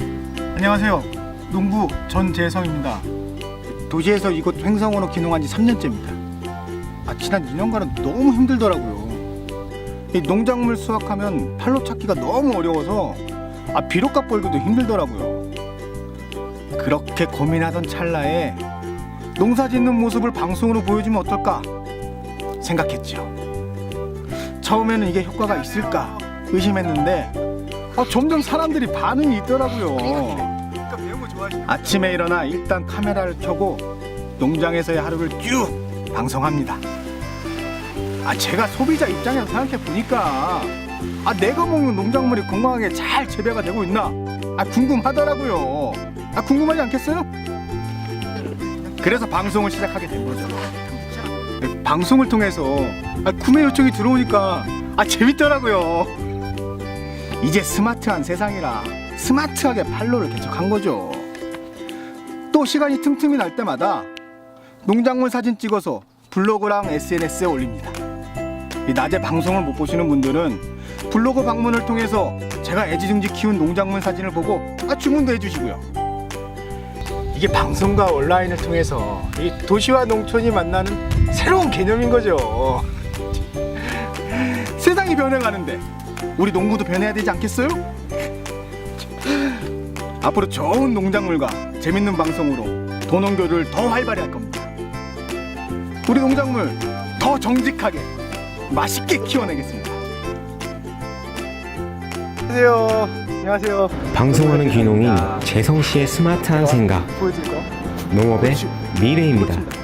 안녕하세요. 농부 전재성입니다. 도시에서 이곳 횡성으로 기농한 지 3년째입니다. 아, 지난 2년간은 너무 힘들더라고요. 이 농작물 수확하면 팔로 찾기가 너무 어려워서 아, 비료값 벌기도 힘들더라고요. 그렇게 고민하던 찰나에 농사 짓는 모습을 방송으로 보여주면 어떨까 생각했죠. 처음에는 이게 효과가 있을까 의심했는데 아, 점점 사람들이 반응이 있더라고요. 아침에 일어나 일단 카메라를 켜고 농장에서의 하루를 쭉 방송합니다. 아 제가 소비자 입장에서 생각해 보니까 아 내가 먹는 농작물이 건강하게 잘 재배가 되고 있나 아 궁금하더라고요. 아 궁금하지 않겠어요? 그래서 방송을 시작하게 된 거죠. 네, 방송을 통해서 아, 구매 요청이 들어오니까 아 재밌더라고요. 이제 스마트한 세상이라 스마트하게 팔로를 개척한 거죠. 또 시간이 틈틈이 날 때마다 농작물 사진 찍어서 블로그랑 SNS에 올립니다. 이 낮에 방송을 못 보시는 분들은 블로그 방문을 통해서 제가 애지중지 키운 농작물 사진을 보고 아, 주문도 해주시고요. 이게 방송과 온라인을 통해서 이 도시와 농촌이 만나는 새로운 개념인 거죠. 세상이 변해가는데 우리 농부도 변해야 되지 않겠어요? 앞으로 좋은 농작물과 재밌는 방송으로 도농교를 더 활발히 할 겁니다. 우리 농작물 더 정직하게 맛있게 키워내겠습니다. 안녕하세요. 안녕하세요. 방송하는 귀농이 재성 씨의 스마트한 생각, 보여드릴까요? 농업의 미래입니다.